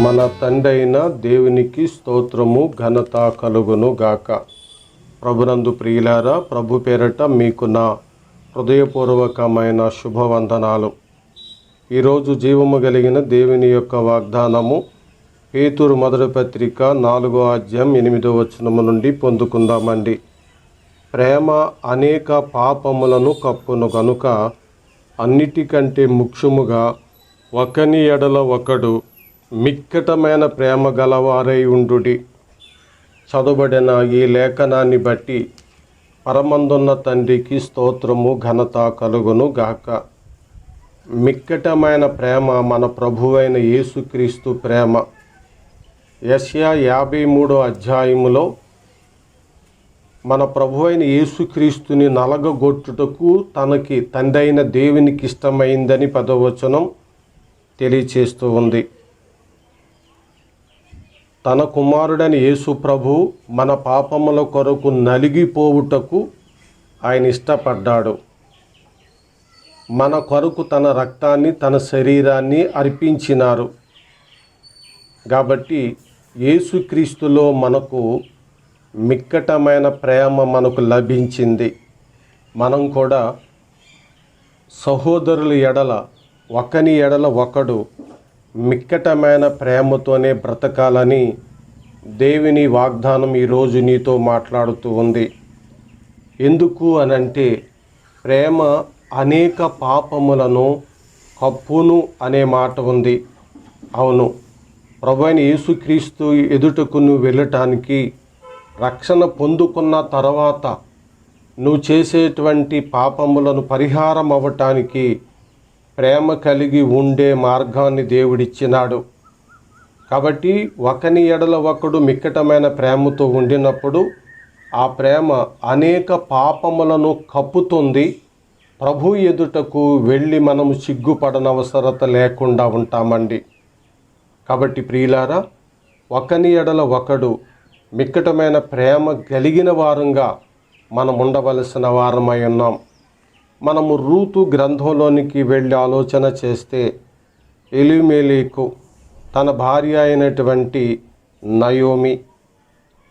మన తండైన దేవునికి స్తోత్రము ఘనత కలుగును గాక. ప్రభునందు ప్రియులారా ప్రభు పేరట మీకు నా హృదయపూర్వకమైన శుభవందనాలు. ఈరోజు జీవము కలిగిన దేవుని యొక్క వాగ్దానము పేతురు మొదటి పత్రిక నాలుగో అధ్యాయం ఎనిమిదో వచనము నుండి పొందుకుందామండి. ప్రేమ అనేక పాపములను కప్పును గనుక అన్నిటికంటే ముఖ్యముగా ఒకని ఎడల ఒకడు మిక్కటమైన ప్రేమ గలవారై ఉండుడి. చదువుబడిన ఈ లేఖనాన్ని బట్టి పరమందున్న తండ్రికి స్తోత్రము ఘనత కలుగును గాక. మిక్కటమైన ప్రేమ మన ప్రభువైన యేసుక్రీస్తు ప్రేమ. యశ్యా యాభై మూడో అధ్యాయములో మన ప్రభు అయిన యేసుక్రీస్తుని నలగగొట్టుటకు తనకి తండ్రైన దేవునికి ఇష్టమైందని పదవచనం తెలియచేస్తూ ఉంది. తన కుమారుడని యేసు ప్రభు మన పాపముల కొరకు నలిగిపోవుటకు ఆయన ఇష్టపడ్డాడు. మన కొరకు తన రక్తాన్ని తన శరీరాన్ని అర్పించినారు. కాబట్టి యేసుక్రీస్తులో మనకు మిక్కటమైన ప్రేమ మనకు లభించింది. మనం కూడా సహోదరుల ఎడల ఒకని ఎడల ఒకడు మిక్కటమైన ప్రేమతోనే బ్రతకాలని దేవుని వాగ్దానం ఈరోజు నీతో మాట్లాడుతూ ఉంది. ఎందుకు అనంటే ప్రేమ అనేక పాపములను కప్పును అనే మాట ఉంది. అవును ప్రభు అయిన యేసుక్రీస్తు ఎదుటకు నువ్వు వెళ్ళటానికి రక్షణ పొందుకున్న తర్వాత నువ్వు చేసేటువంటి పాపములను పరిహారం అవ్వటానికి ప్రేమ కలిగి ఉండే మార్గాన్ని దేవుడిచ్చినాడు. కాబట్టి ఒకని ఎడల ఒకడు మిక్కటమైన ప్రేమతో ఉండినప్పుడు ఆ ప్రేమ అనేక పాపములను కప్పుతుంది. ప్రభు ఎదుటకు వెళ్ళి మనము సిగ్గుపడనవసరత లేకుండా ఉంటామండి. కాబట్టి ప్రియులారా ఒకని ఎడల ఒకడు మిక్కటమైన ప్రేమ కలిగిన వారంగా మనం ఉండవలసిన వారమై ఉన్నాం. మనము రూతు గ్రంథంలోనికి వెళ్ళి ఆలోచన చేస్తే ఎలిమేలీకు తన భార్య అయినటువంటి నయోమి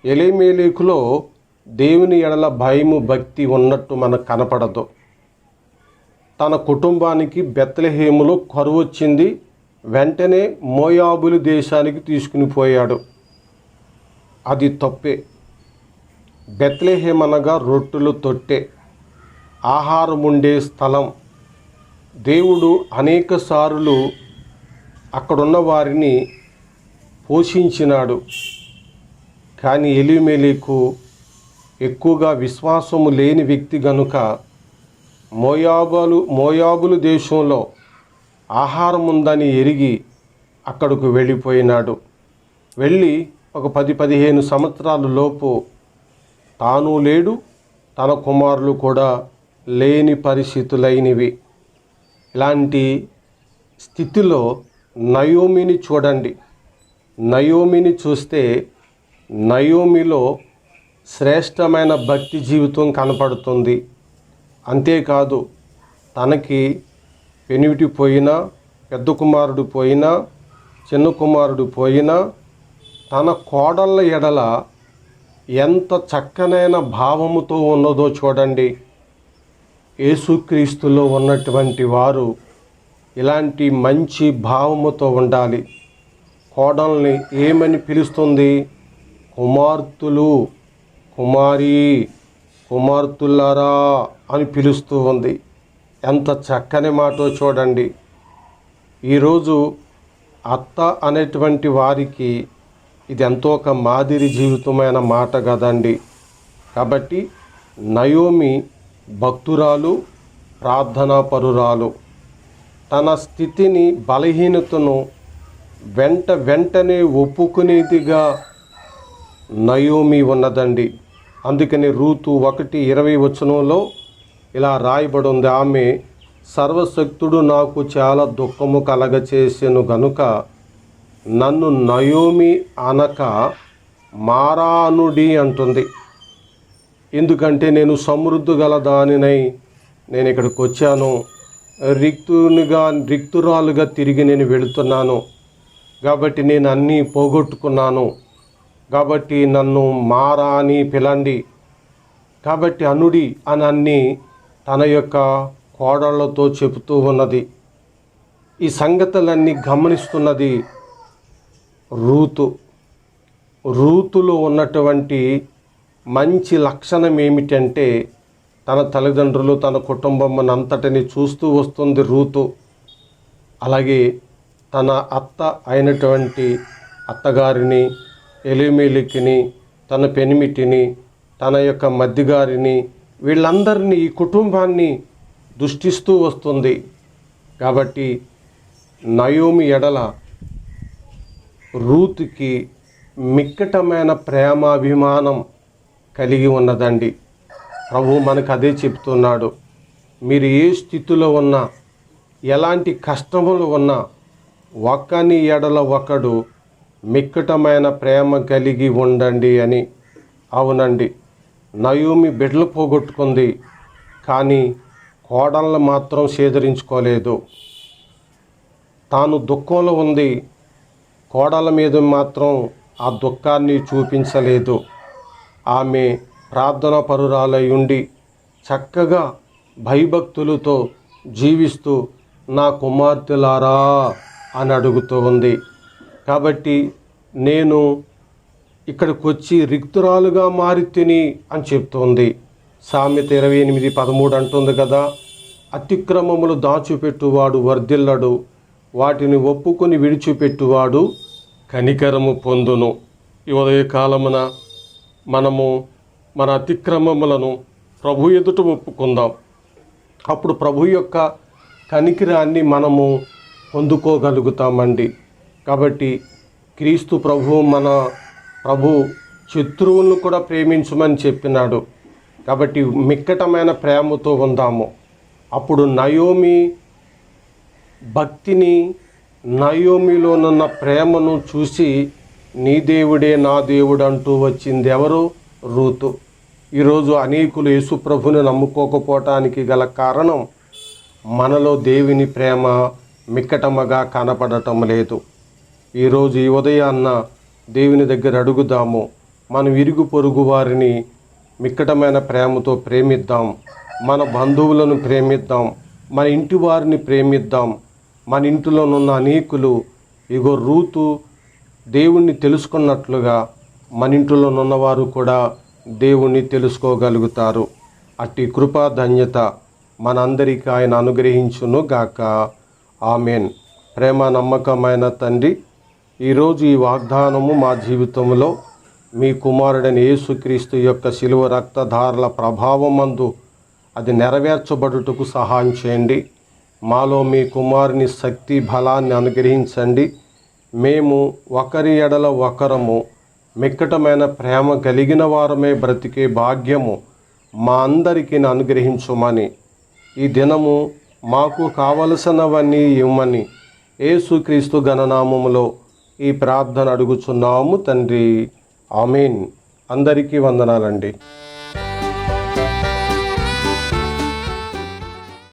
ఎలిమేలీకులో దేవుని ఎడల భయము భక్తి ఉన్నట్టు మనకు కనపడదు. తన కుటుంబానికి బెత్తలహేములో కరువు వచ్చింది. వెంటనే మోయాబులు దేశానికి తీసుకుని పోయాడు. అది తప్పే. బెత్లహేమనగా రొట్టెలు తొట్టే. ఆహారం ఉండే స్థలం. దేవుడు అనేక సార్లు అక్కడున్న వారిని పోషించినాడు. కానీ ఎలిమేలీకు ఎక్కువగా విశ్వాసము లేని వ్యక్తి గనుక మోయాబులు మోయాబులు దేశంలో ఆహారం ఉందని ఎరిగి అక్కడకు వెళ్ళిపోయినాడు. వెళ్ళి ఒక పది పదిహేను సంవత్సరాల లోపు తాను లేడు తన కుమారులు కూడా లేని పరిస్థితులైనవి. ఇలాంటి స్థితిలో నయోమిని చూడండి. నయోమిని చూస్తే నయోమిలో శ్రేష్టమైన భక్తి జీవితం కనపడుతుంది. అంతేకాదు తనకి పెనివిటి పోయినా పెద్ద కుమారుడు పోయినా చిన్న కుమారుడు పోయినా తన కోడళ్ళ ఎడల ఎంత చక్కనైన భావముతో ఉన్నదో చూడండి. యేసుక్రీస్తులో ఉన్నటువంటి వారు ఇలాంటి మంచి భావముతో ఉండాలి. కోడల్ని ఏమని పిలుస్తుంది? కుమార్తెలు కుమారి కుమార్తెలారా అని పిలుస్తూ ఉంది. ఎంత చక్కని మాటో చూడండి. ఈరోజు అత్త అనేటువంటి వారికి ఇది ఎంతో ఒక మాదిరి జీవితమైన మాట కదండి. కాబట్టి నయోమి భక్తురాలు ప్రార్థనాపరురాలు తన స్థితిని బలహీనతను వెంట వెంటనే ఒప్పుకునేదిగా నయోమి ఉన్నదండి. అందుకని రూతు ఒకటి ఇరవై వచనంలో ఇలా రాయబడి ఉంది ఆమె సర్వశక్తుడు నాకు చాలా దుఃఖము కలగచేసెను గనుక నన్ను నయోమి అనక మారానుడి అంటుంది. ఎందుకంటే నేను సమృద్ధి గల దానినై నేను ఇక్కడికి వచ్చాను. రిక్తునిగా రిక్తురాలుగా తిరిగి నేను వెళుతున్నాను. కాబట్టి నేను అన్నీ పోగొట్టుకున్నాను. కాబట్టి నన్ను మారా అని పిలండి. కాబట్టి అనుడి అని అన్ని తన యొక్క కోడళ్ళతో చెబుతూ ఉన్నది. ఈ సంగతులన్నీ గమనిస్తున్నది రూతు. రూతులో ఉన్నటువంటి మంచి లక్షణం ఏమిటంటే తన తల్లిదండ్రులు తన కుటుంబం అంతటిని చూస్తూ వస్తుంది రూతు. అలాగే తన అత్త అయినటువంటి అత్తగారిని ఎలిమేలికిని తన పెనిమిటిని తన యొక్క మద్దిగారిని వీళ్ళందరినీ ఈ కుటుంబాన్ని దృష్టిస్తూ వస్తుంది. కాబట్టి నయోమి ఎడల రూతుకి మిక్కటమైన ప్రేమాభిమానం కలిగి ఉన్నదండి. ప్రభు మనకు అదే చెప్తున్నాడు. మీరు ఏ స్థితిలో ఉన్నా ఎలాంటి కష్టములు ఉన్నా ఒక్కని ఎడల ఒకడు మిక్కటమైన ప్రేమ కలిగి ఉండండి అని. అవునండి. నయోమి బిడ్డలు పోగొట్టుకుంది కానీ కోడళ్ళు మాత్రం సేదరించుకోలేదు. తాను దుఃఖంలో ఉంది కోడల మీద మాత్రం ఆ దుఃఖాన్ని చూపించలేదు. ఆమె ప్రార్థన పరురాలై ఉండి చక్కగా భయభక్తులతో జీవిస్తూ నా కుమార్తెలారా అని అడుగుతూ ఉంది. కాబట్టి నేను ఇక్కడికి వచ్చి రిక్తురాలుగా మారి తిని అని చెప్తోంది సామెత ఇరవై ఎనిమిది పదమూడు అంటుంది కదా అతిక్రమములు దాచిపెట్టువాడు వర్ధిల్లడు వాటిని ఒప్పుకొని విడిచిపెట్టువాడు కనికరము పొందును. ఈ ఉదయకాలమున మనము మన అతిక్రమములను ప్రభు ఎదుట ఒప్పుకుందాం. అప్పుడు ప్రభు యొక్క కనికిరాన్ని మనము పొందుకోగలుగుతామండి. కాబట్టి క్రీస్తు ప్రభు మన ప్రభు శత్రువులను కూడా ప్రేమించమని చెప్పినాడు. కాబట్టి మిక్కటమైన ప్రేమతో ఉందాము. అప్పుడు నయోమి భక్తిని నయోమిలోనున్న ప్రేమను చూసి నీ దేవుడే నా దేవుడు అంటూ వచ్చింది ఎవరు రూతు. ఈరోజు అనేకులు యేసుప్రభుని నమ్ముకోకపోవటానికి గల కారణం మనలో దేవుని ప్రేమ మిక్కటమగా కనపడటం లేదు. ఈరోజు ఈ ఉదయాన్న దేవుని దగ్గర అడుగుదాము. మనం ఇరుగు పొరుగు వారిని మిక్కటమైన ప్రేమతో ప్రేమిద్దాం. మన బంధువులను ప్రేమిద్దాం. మన ఇంటి వారిని ప్రేమిద్దాం. మన ఇంటిలోనున్న అనేకులు ఇగో రూతు దేవుణ్ణి తెలుసుకున్నట్లుగా మన ఇంటిలోనున్నవారు కూడా దేవుణ్ణి తెలుసుకోగలుగుతారు. అట్టి కృపా ధన్యత మనందరికీ ఆయన అనుగ్రహించును గాక. ఆమెన్. ప్రేమ నమ్మకమైన తండ్రి ఈరోజు ఈ వాగ్దానము మా జీవితంలో మీ కుమారుడైన యేసుక్రీస్తు యొక్క శిలువ రక్తధారల ప్రభావమందు అది నెరవేర్చబడుటకు సహాయం చేయండి. మాలో మీ కుమారుని శక్తి బలాన్ని అనుగ్రహించండి. మేము ఒకరి ఎడల ఒకరము మిక్కటమైన ప్రేమ కలిగిన వారమే బ్రతికే భాగ్యము మా అందరికీ అనుగ్రహించుమని. ఈ దినము మాకు కావలసినవన్నీ ఇవ్వమని ఏసుక్రీస్తు గణనామములో ఈ ప్రార్థన అడుగుచున్నాము తండ్రి. ఆమెన్. అందరికీ వందనాలండి.